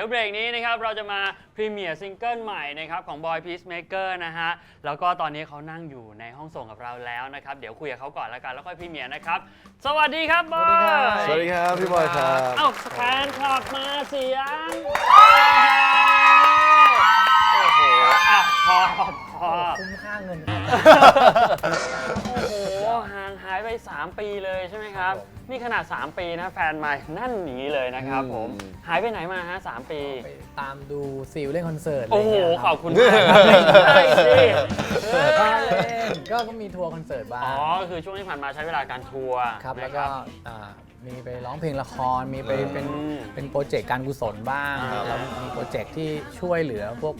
ดี๋ยวเบรกนี้นะครับเราจะมาพรีเมียร์ซิงเกิลใหม่นะครับของ Boy Peacemaker นะฮะ แล้วก็ตอนนี้เขานั่งอยู่ในห้องส่งกับเราแล้วนะครับ เดี๋ยวคุยกับเขาก่อนแล้วกันแล้วค่อยพรีเมียร์นะครับ สวัสดีครับบอยสวัสดีครับพี่บอยครับเอ้าแฟนคลับมาเสียงโอ้โหอะพอพอคุ้มค่าเงิน 3 ปีเลยใช่ไหมครับนี่ขนาด 3 ปีนะแฟนใหม่นั่นอย่างนี้เลยนะครับผม อืม หายไปไหนมาฮะ3ปีไปตามดูซิลเล่นคอนเสิร์ตะไรโอ้โหเงี้ยขอบคุณมากครับไม่ใช่สิเอก็อเล่นก็ก็มีทัวร์คอนเสิร์ตบ้างอ๋อ คือช่วงที่ผ่านมาใช้เวลาการทัวร์ครับนะแล้วก็อ่ามีไปร้องเพลงละครมีไปอืมเป็นเป็นโปรเจกต์การกุศลบ้างอ่าแล้วมีโปรเจกต์ที่ช่วยเหลือพวก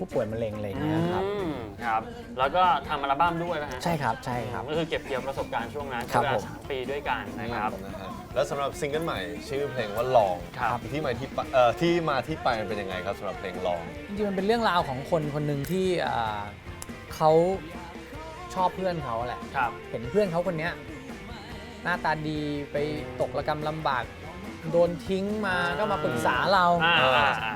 ผู้ป่วยมะเร็งอะไรอย่างเงี้ยครับ อืมครับแล้วก็ทำอัลบั้มด้วยป่ะฮะใช่ครับใช่ครับ ก็คือเก็บเกี่ยวประสบการณ์ช่วงนั้นครัใช้บเวลาผม สามปีด้วยกันนะครับนะฮะแล้วสำหรับซิงเกิลใหม่ชื่อเพลงว่าลองครับ ที่มาที่ไปเอ่อที่มาที่ไปมันเป็นยังไงครับสำหรับเพลงลอง จริงๆมันเป็นเรื่องราวของคนคนหนึ่งที่อ่าเขาชอบเพื่อนเขาแหละ ครับ เห็นเพื่อนเขาคนเนี้ยหน้าตาดีไปตกระกรรมลำบาก โดนทิ้งมาก็มาปรึกษาเรา อ่าอ่าอ่า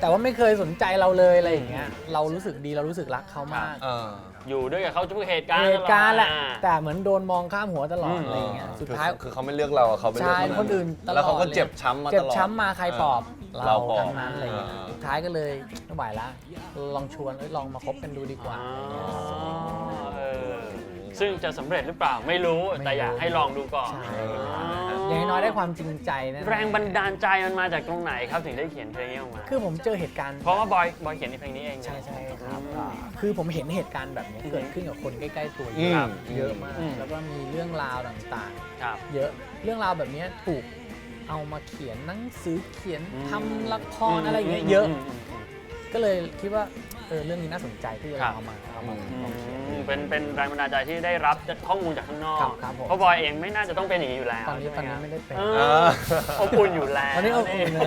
แต่ว่าไม่เคยสนใจเราเลยอะไรอย่างเงี้ยเรารู้สึกดีเรารู้สึกรักเขามาก เออ อยู่ด้วยกับเขาทุกเหตุการณ์เหตุการณ์แหละตอดอ่าแต่เหมือนโดนมองข้ามหัวตลอดอืมอะไรอย่างเงี้ยสุดคือท้าย คือเขาไม่เลือกเราอะเขาไปเลือกใช่คคนอื่นตลอดแล้วเขาก็เจ็บช้ำมาตลอดเจ็บช้ำมาใครปลอบเราเราปลอบทั้งนั้นอะไรอย่างเงี้ยอ่าสุดท้ายก็เลยไม่ไหวละ ลองชวนเอ้ยลองมาคบกันดูดีกว่า อ๋อเออซึ่งจะสำเร็จหรือเปล่าไม่รู้ ไม่รู้แต่อยากให้ลองดูก่อนใช่ อ๋อ อย่างน้อยๆได้ความจริงใจนะแรงบันดาลใจมันมาจากตรงไหนครับถึงได้เขียนเพลงนี้ออกมา คือผมเจอเหตุการณ์ เพราะว่าบอยบอยเขียนในเพลงนี้เองใช่ใช่ครับอืม อ่าคือผมเห็นเหตุการณ์แบบนี้เกิดขึ้นกับคนใกล้ ๆ ตัวเยอือะมเยอะมาก อืม แล้วก็มีเรื่องราวต่างครับ ๆ เยอะเรื่องราวแบบนี้ถูกเอามาเขียนหนังสือเขียนอืม ทำละครอะไรอย่างเงี้ยเยอะ มมม ก็เลยคิดว่าเออเรื่องนี้น่าสนใจที่จะครับ เอามาเอามา อืมลอง เขียนอืมเป็นเป็นแรงบันดาลใจที่ได้รับจากข้อมูลจากข้างนอก ครับครับผม เพราะบอยเองไม่น่าจะต้องเป็นอย่างนี้อยู่แล้วตอนนี้ตใช่อนหนี้ครับไม่ได้เป็นเอเออออบอุ่นอยู่แล้วตอนนี้อบอุ่นนะ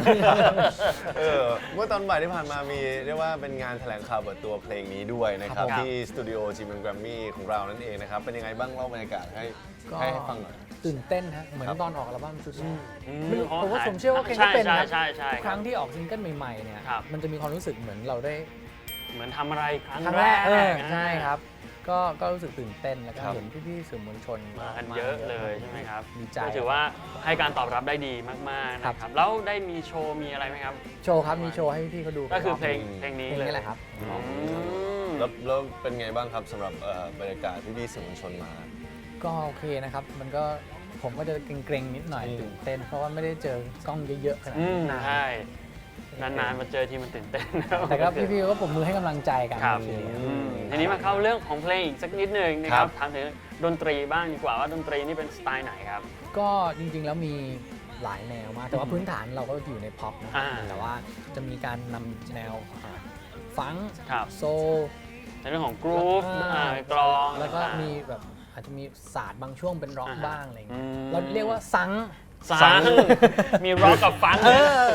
เออเมื่อตอนบ่ายที่ผ่านมามีเรียกว่าเป็นงานแถลงข่าวเปิดตัวเพลงนี้ด้วยนะครับ ครับที่สตูดิโอจีมแกรมมี่ของเรานั่นเองนะครับ เป็นยังไงบ้างเล่าบรรยากาศให้ก็ให้ให้ฟังหน่อย ตื่นเต้นฮะเหมือนครับ ตอนออกอัลบั้มชุดแรกอืไม่รู้อ๋อผมว่าหยผมเชื่อว่าเคนก็ใช่เป็นใช่นะใช่ใช่ทุกครั้งที่ออกซิงเกิลใหม่ๆเนี่ยครับ มันจะมีความรู้สึกเหมือนเราได้เหมือนทำอะไรครั้งครั้งแรกเออนะ ใช่ครับ ก็ก็รู้สึกตื่นเต้นแล้วก็ครับ เห็นพี่ๆสื่อมวลชนมากันเยอะเลยใช่ไหมครับดีใจ ก็ถือว่าให้การตอบรับได้ดีมากๆครันะบครับแล้วได้มีโชว์มีอะไรไหมครับ โชว์ครับมีโชว์ให้พี่ๆเขาดูก็คือเพลงอืมเพลงเพลนี้งเลยนี้แหละครับ อืม แล้วแล้วเป็นไงบ้างครับสำหรับเอ่อบรรยากาศที่พี่ๆสื่อมวลชนมา ก็โอเคนะครับ มันก็ผมก็จะเกรงๆนิดหน่อยอืม ตื่นเต้น เพราะว่าไม่ได้เจอกล้องเยอะๆขนาดอืมนั้นนาน ใช่ นานๆมาเจอทีมันตื่นเต้นนะแต่ก็พี่ๆก็ผมมือให้กำลังใจกันครับโอเอืมทีนี้มาเข้าเรื่องของเพลงอีกสักนิดหนึ่งนะคครัรับบถามถึงดนตรีบ้างดีกว่าว่าดนตรีนี่เป็นสไตล์ไหนครับ ก็จริงๆแล้วมีหลายแนวมาก แต่ว่าพื้นฐานเราก็อยู่ในพ็อปนะอ่า แต่ว่าจะมีการนำแนวฟังครับโซ ในเรื่องของกรุ๊ปอ่ากลองแล้วก็ต่างๆ มีแบบอาจจะมีศาสตร์บางช่วงเป็นร็อกอ่าฮะบ้างอะไรอย่างเงี้ยอืมเราเรียกว่าซัง สังมีร็อกกับฟังเออ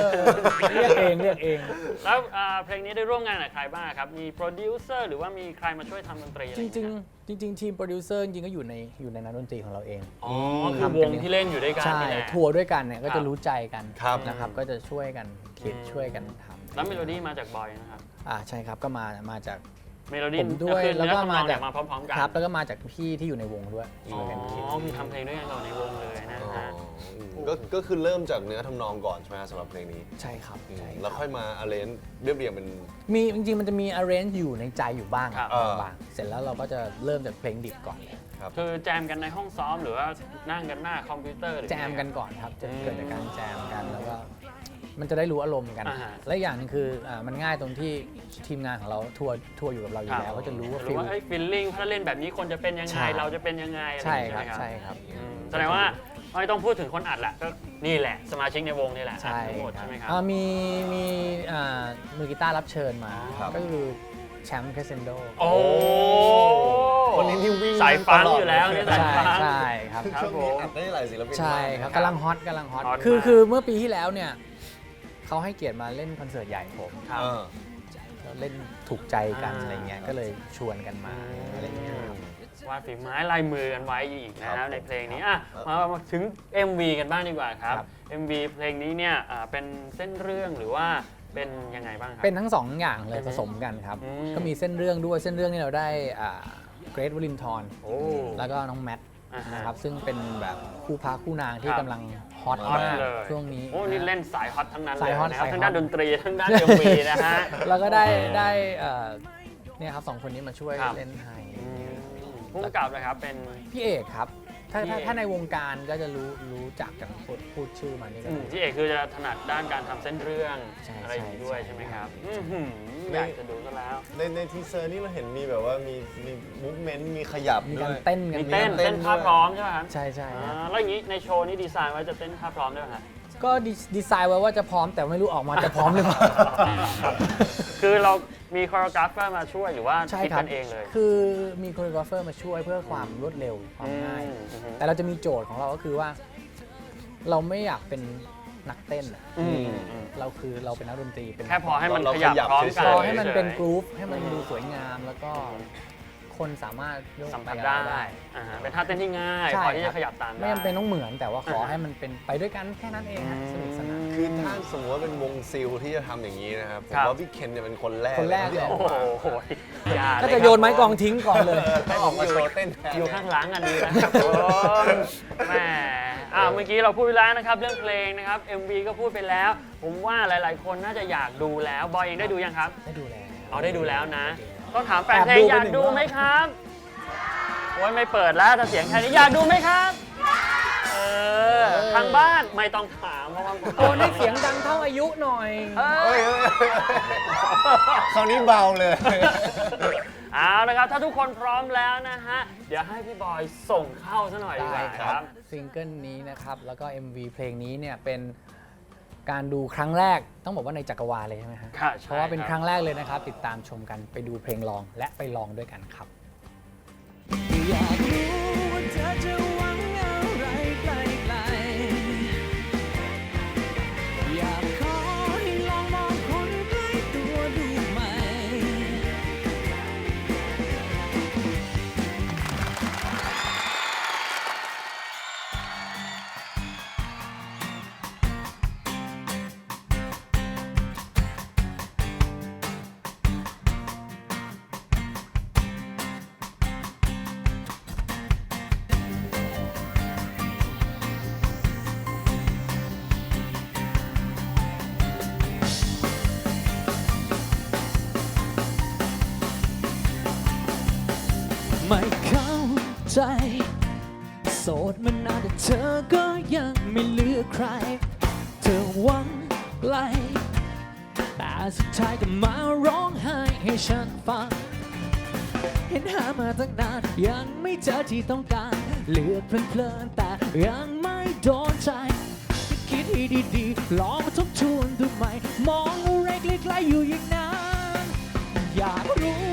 เรียกเองเรียกเอง แล้วอ่าเพลงนี้ได้ร่วมงานกับใครบ้างครับ มีโปรดิวเซอร์หรือว่ามีใครมาช่วยทำดนตรีอะไรจอย่าริงเยๆจริง ๆ ทีมโปรดิวเซอร์จริงๆก็อยู่ในอยู่ในนักดนตรีของเราเอง อ๋อคือวงที่เล่นอยู่ด้วยกันใช่นี่แหละ ทัวร์ด้วยกันเนี่ยก็ครัจะบรู้ใจกันครับนะครับ ก็จะช่วยกันคิดอืม ช่วยกันทำแล้วเมโลดี้มาจากบอยนะครับ อ่าใช่ครับก็มามาจาก เมโลดี้ผมด้วยคือแล้วก็เนื้อทำนองมาเนี่จาก ยมาพร้อมๆกันครับ แล้วก็มาจากพี่ที่อยู่ในวงด้วยอ๋ช่วยกันคิดอมีทำเพลงด้วยกันก่อนในวงเลยนะอ๋อฮะ ก็ก็คือเริ่มจากเนื้อทำนองก่อนใช่ไหมฮะสำหรับเพลงนี้ใช่ครับอืมใช่แล้วค่อยมาอาเลนเรียบเรียงเป็น มีจริงๆมันจะมี arrange อยู่ในใจอยู่บ้างครับบางๆเสร็จแล้วเราก็จะเริ่มจากเพลงดิบก่อนเลยคือแจมกันในห้องซ้อมหรือว่านั่งกันหน้าคอมพิวเตอร์หรือแจมกันยังไงก่อนครับจะอืมเกิดจากการแจมกันแล้วก็ มันจะได้รู้อารมณ์กัน อ่าฮะและอย่างหนึงคืออ่ามันง่ายตรงที่ทีมงานของเราทัวร์ทัวร์อยู่กับเราอยู่แล้ว ก็จะรู้ว่าหรืฟิอลว่าฟีลลิ่งถ้าเล่นแบบนี้คนจะเป็นยังใช่ ไง เราจะเป็นยังไงอะไรใช่อย่างครัเงี้บยใช่ครับ อืมแสดงว่าไม่ต้องพูดถึงคนอัดแหละก็นี่แหละ สมาชิกในวงนี่แหละใช่อัดทั้งหมดครัใช่บไหมครับ อ่ามีมีอ่ามือกีตาร์รับเชิญมา ครับ ก็คือแชมป์เพรสเซนโดโอ้คนนี้ที่วิ่งสายฟังตลอดอยู่แล้วนี่สายใช่ฟัง ใช่ครับครับ ช่วงนี้อัดได้หลายศิลปินใช่มากครับนะกำลังฮอตกำลังฮอต ฮอตคือมาก คือเมื่อปีที่แล้วเนี่ย เขาให้เกียรติมาเล่นคอนเสิร์ตใหญ่ผมครับเออ แล้วเล่นถูกใจกันอ่า อะไรเงี้ยก็เลยชวนกันมาอะไรเงี้ยครับ วาดฝีไม้ลายมือกันไว้อีกนะคครัรับบในเพลงนี้อะมามาถึง MV กันบ้างดีกว่าครับ ครับ MV เพลงนี้เนี่ยอ่าเป็นเส้นเรื่องหรือว่าเป็นยังไงบ้างครัเป็นทั้งสองอย่างเลยอือฮึผสมกันครับ อืม ก็มีเส้นเรื่องด้วยเส้นเรื่องนี่เราได้เกรทวลินทอนโอ้ แล้วก็น้องแมทอ่าฮะนะครับซึ่งเป็นแบบคู่พระคู่นางที่ครับกำลัง ฮอตฮอตมากเลยช่วงนี้ โอ้นี่เล่นสายฮอตทั้งนั้นเลสายยฮอตนะครับสายฮอต ทั้งด้านดนตรีทั้งด้านเอ็มวีนะฮะ แล้วก็ได้ได้เอ่อเนี่ยครับสองคนนี้มาช่วยครับ เล่นให้อืมผู้กำกับนะครับเป็น พี่เอกครับ ถ้าพี่ถ้าเอกถ้าในวงการก็จะรู้รู้จักกันพูดพูดชื่อมานี่ก็อืมพี่เอกคือจะถนัดด้านการทำเส้นเรื่องใช่อะไรอย่างนี้ด้วยใช่ ใช่ไหมใช่ครับอื้อหืออยากจะดูก็แล้ว ในในทีเซอร์นี่เราเห็นมีแบบว่ามีมีมูฟเมนต์มีขยับมีด้การวย เต้นกันมีเต้น เต้นเต้นท่าด้วยพร้อมใช่ไหมครับใช่ใช่คอ่ารับแล้วอย่างนี้ในโชว์นี้ดีไซน์ไว้จะเต้นท่าพร้อมด้วยไหมฮะ ก็ดีดีไซน์ไว้ว่าจะพร้อมแต่ไม่รู้ออกมาจะพร้อมหรือเปล่า คือเรามีคอร์กราฟเฟอร์มาช่วยหรือว่าใช่คิดครักับนเองเลย คือมีโคโรกราฟเฟอร์มาช่วยเพื่อความรวดเร็วความง่าย อืมอือฮึ แต่เราจะมีโจทย์ของเราก็คือว่า เราไม่อยากเป็นนักเต้นอะอืมอืมเราคือเราเป็นนักดนตรีเป็นแค่พอให้มันเราขยับขยับพร้อมเฉยๆกัน พอให้มันเป็นฉยๆกรุ๊ปให้มันอืมดูสวยงามแล้วก็ คนสามารถโยกสัมผัสปได้กับเรา อ่าฮะเป็นท่าเต้นที่ง่ายใช่พอที่ครัจะบ ขยับตามได้ ไม่จำเป็นต้องเหมือนแต่ว่าขออ่าฮะให้มันเป็นไปด้วยกันแค่นั้นเองฮะสนุกสนาน คือถ้าสมมติว่าเป็นวงซิลที่จะทำอย่างนี้นะครับผมครับ ว่าพี่เคนเนี่ยเป็นคนแรกคนแรก ที่อโอ้อกโหมาอย่าก็เลจะครับโยนไม้กองทิ้งก่อนเลยเออให้ออกมาโชว์เต้นแทน อยู่ข้างหลังอันนี้นะครับผมแหมอ่าเมื่อกี้เราพูดไปแล้วนะครับ เรื่องเพลงนะครับ MV ก็พูดไปแล้ว ผมว่าหลาย ๆ คนน่าจะอยากดูแล้ว บอยเองได้ดูยังครับ ได้ดูแล เอาได้ดูแล้วนะ ต้องถามแฟนเพลงแอบดูอยากไปหนึ่งดูรอบไหมครับโอ้ยไม่เปิดแล้วถ้าเสียงแค่นี้อยากดูไหมครับเออทางบ้านไม่ต้องถามเพราะว่าโกนให้เสียงดังเท่าอายุหน่อยเอเฮ้อยเฮ้ยเฮ้ยคราวนี้เบาเลย เอาละครับ ถ้าทุกคนพร้อมแล้วนะฮะ เดี๋ยวให้พี่บอยส่งเข้าซะหน่อยดีกได้ว่าคครัรับบซิงเกิลนี้นะครับ แล้วก็ MV เพลงนี้เนี่ยเป็น การดูครั้งแรกต้องบอกว่าในจักรวาลเลยใช่ไหมฮะค่ะใช่เพราะว่าเป็นครับครั้งแรกเลยนะครับ ติดตามชมกันไปดูเพลงลองและไปลองด้วยกันครับ อยากรู้ว่าเธอจะหวั ใจ โสดมานานแต่เธอก็ยังไม่เลือกใคร เธอหวังไกลแต่สุดท้ายก็มาร้องไห้ให้ฉันฟัง เห็นหามาตั้งนานยังไม่เจอที่ต้องการ เลือกเพลินๆแต่ยังไม่โดนใจคิดให้ดีๆลองมาทบทวนดูใหม่ มองอะไรไกลๆอยู่อย่างนั้น อยากรู้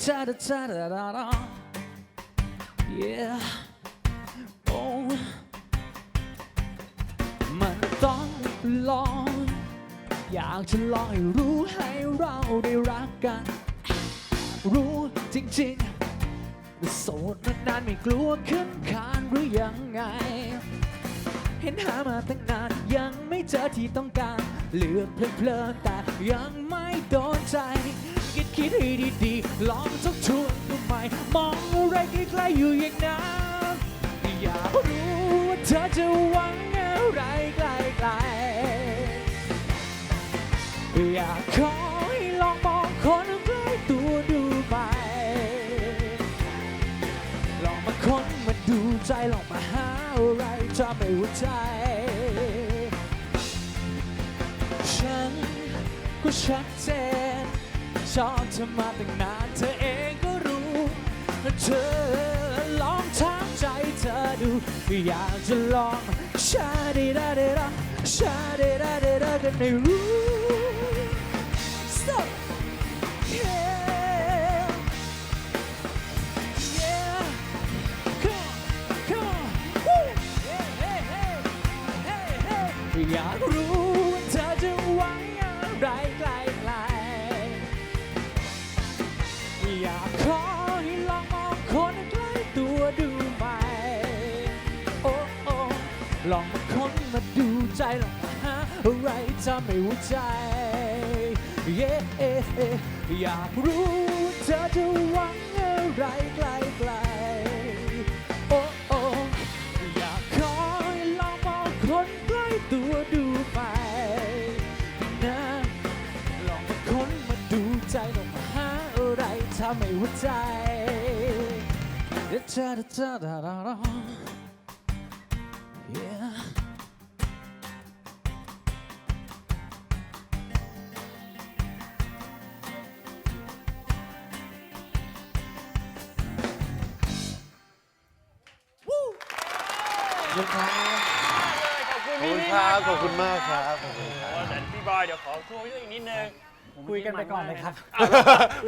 เดชาเดชาดาดาดา yeah oh มันต้องลอง อยากจะลองให้รู้ให้เราได้รักกัน รู้จริงๆว่าโสดมานานไม่กลัวขึ้นคานหรือยังไง เห็นหามาตั้งนานยังไม่เจอที่ต้องการเลือกเพลินๆแต่ยังไม่โดนใจ คิดให้ดีๆลองทบทวนดูใหม่มองอะไรใกล้ๆอยู่อย่างนั้นอยากรู้ว่าเธอจะหวังอะไรไกล อบเธอมาตั้งนานเธอเองก็รู้เธอลองถามใจเธอดูอยากจะลองชาดีดาดีดาชาดีดาดีดากันไม่รู้ ลองมาค้นมาดูใจลองมาหาอะไรทำให้หัวใจ เย้อยากรู้เธอจะหวังอะไรไกลๆโอ้โอ้อยากขอให้ลองมองคนใกล้ตัวดูไปนะลองมาค้นมาดูใจลองมาหาอะไรทำให้หัวใจเดชะเดชะดา ขอบคุณขอบพี่คุณพี่ครับมากขอบคุณมากครับ ขอบคุณคโอ้รับแต่พี่บอยเดี๋ยวขอคุยด้วยอีกนิดนึงคุยกันไปก่อนเลยครับ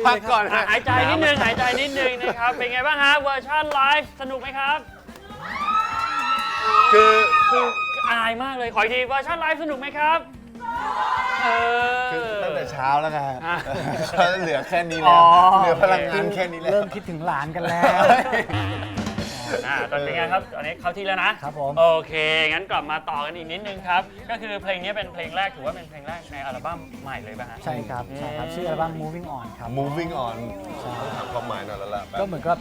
พักก่อนอะฮะหายใจนิดนึงหายใจนิดนึงนะครับเป็นไงบ้างฮะเวอร์ชันไลฟ์สนุกไหมครับคือคืออายมากเลยขออีกทีเวอร์ชันไลฟ์สนุกไหมครับเออคือตั้งแต่เช้าแล้วไงอะก็เหลือแค่นี้อ๋แล้วอเหลือพลังงานแค่นี้แล้ว เริ่มคิดถึงหลานกันแล้ว อ่าตอนนี้ไงครับตอนนี้เข้าที่แล้วนะครับผมโอเค งั้นกลับมาต่อกันอีกนิดนึงครับ ก็คือเพลงนี้เป็นเพลงแรกถือว่าเป็นเพลงแรกในอัลบั้มใหม่เลยป่ะฮะ ใช่ครับใช่ครับชื่ออัลบั้ม Moving On ครับ moving on ต้องถามความหมายหน่อยแล้วล่ะแบบ ก็เหมือนกับ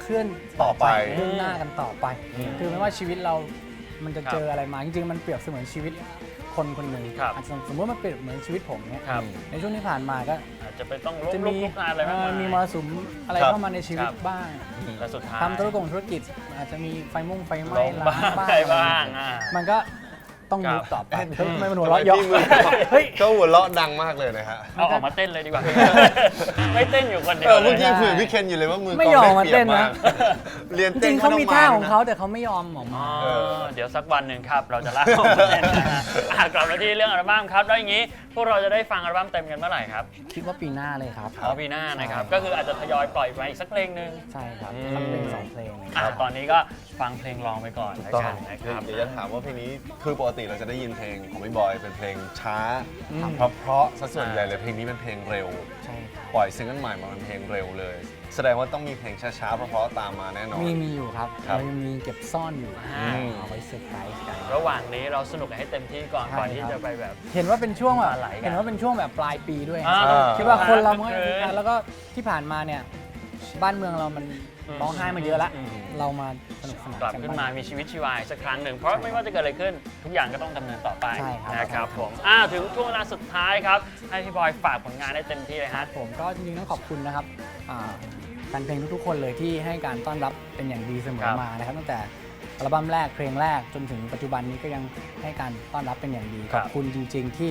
เคลื่อนต่อไปเรื่องหน้ากันต่อไปอืมคือไม่ว่าชีวิตเรามันจะครับเจออะไรมาจริงๆมันเปรียบเสมือนชีวิต คนคนหนึ่งครับอาจจะสมมติว่ามันเปรียบเหมือนชีวิตผมเนี่ยครับ ในช่วงที่ผ่านมาก็อาจจะไปต้องลุกจะลุมีกลุกงานอะไรบ้างเอ่อมีมรสุมอะไรครับ เข้ามาในชีวิตครับ บ้างแต่สุดท้ายทำธุรกงธุรกิจอาจจะมีไฟมุ่งไฟไหม้ลงร้าบ้างนบ้างใครบ้างอ่า มันก็ ต้องครับยุบต่อไปเอ๊ะเฮ้ยทำไมมันหัวเราะเยาะทำไมพี่มือเฮ้ยก็หัวเราะดังมากเลยนะฮะเอาออกมาเต้นเลยดีกว่า ไม่เต้นอยู่คนเดียเอวอเมื่อกี้ลยคุยกับพี่เคนอยู่เลยว่ามือไม่ยอมมาเต้นนะเรียนจเต้รินงๆเขามีท่าของนะเขาแต่เขาไม่ยอมออกมาอ๋อเออเดี๋ยวสักวันหนึ่งครับ เราจะลากออกมาเต้นนะฮะอะกลับมาที่เรื่องอัลบั้มครับแล้วอย่างนี้พวกเราจะได้ฟังอัลบั้มเต็มกันเมื่อไหร่ครับคิดว่าปีหน้าเลยครับอ๋อปีหน้านะครับก็คืออาจจะทยอยปล่อยมาอีกสักเพลงหนึ่งใช่ครับอืมทำเป็นสองเพลงอะตอนนี้ก็ฟังเพลงรองไปก่อนแล้วต้องกันนะครับเดี๋ยวจะถามว่าเพลงนี้คือปกติเราจะได้ยินเพลงของพี่บอยเป็นเพลงช้าอืมเพราะเพราะๆซะส่วนใหญ่เลยเพลงนี้เป็นเพลงเร็ว ใช่ครับปล่อยซิงเกิลใหม่มาเป็นเพลงเร็วเลย แสดงว่าต้องมีเพลงช้าๆเพราะๆตามมาแน่นอน มีมีอยู่ครับครับเรายังมีเก็บซ่อนอยู่อ่าเอาไว้เซอร์ไพรส์กัน ระหว่างนี้เราสนุกกันให้เต็มที่ก่อนใช่ก่อนที่ครับ จะไปแบบ เห็นว่าเป็นช่วงแบบมาไหลกันเห็นว่าเป็นช่วงแบบปลายปีด้วยอ่าอ่าคิดว่าคนเราเมื่อคืนแล้วก็ที่ผ่านมาเนี่ย บ้านเมืองเรามันอืมร้องไห้มาเยอะแล้วอืม เรามาสนุกสนานกลับกันขึ้นบ้างมามีชีวิตชีวาอีกสักครั้งหนึ่ง เพราะไม่ว่าจะเกิดอะไรขึ้น ทุกอย่างก็ต้องดำเนินต่อไปใช่ครับ นะครับผมอ่าถึงช่วงเวลาสุดท้ายครับ ให้พี่บอยฝากผลงานได้เต็มที่เลยครัฮะ บผมก็จริงๆต้องขอบคุณนะครับอ่าแฟนเพลงทุกๆ คนเลยที่ให้การต้อนรับเป็นอย่างดีเสมครัอบ มานะครับตั้งแต่อัลบั้มแรกเพลงแรกจนถึงปัจจุบันนี้ก็ยังให้การต้อนรับเป็นอย่างดีคขรับอบคุณจริง ๆ ที่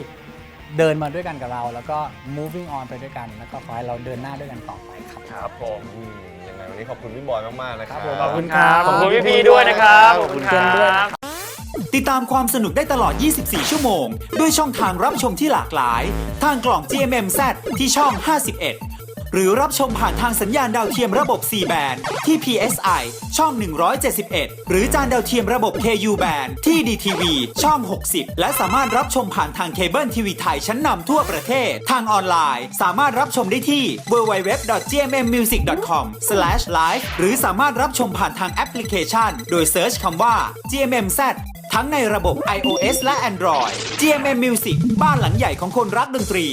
เดินมาด้วยกันกับเรา แล้วก็ moving on ไปด้วยกัน แล้วก็ขอให้เราเดินหน้าด้วยกันต่อไปครับ ครับผมอืมยังไงวันนี้ขอบคุณพี่บอยมากๆนะครับครับผมขอบคุณครับ ขอบคุณพี่ๆด้วยนะครับขอบคุณคขอบคุณด้วยรันะบติดตามความสนุกได้ตลอด 24 ชั่วโมง ด้วยช่องทางรับชมที่หลากหลาย ทางกล่อง GMMZ ที่ช่อง 51 หรือรับชมผ่านทางสัญญาณดาวเทียมระบบ C band ที่ PSI ช่อง 171 หรือจานดาวเทียมระบบ KU band ที่ DTV ช่อง 60 และสามารถรับชมผ่านทางเคเบิลทีวีไทยชั้นนำทั่วประเทศ ทางออนไลน์ สามารถรับชมได้ที่ www.gmmmusic.com/live หรือสามารถรับชมผ่านทางแอปพลิเคชัน โดยเซิร์ชคำว่า GMMZ ทั้งในระบบ iOS และ Android GMM Music บ้านหลังใหญ่ของคนรักดนตรี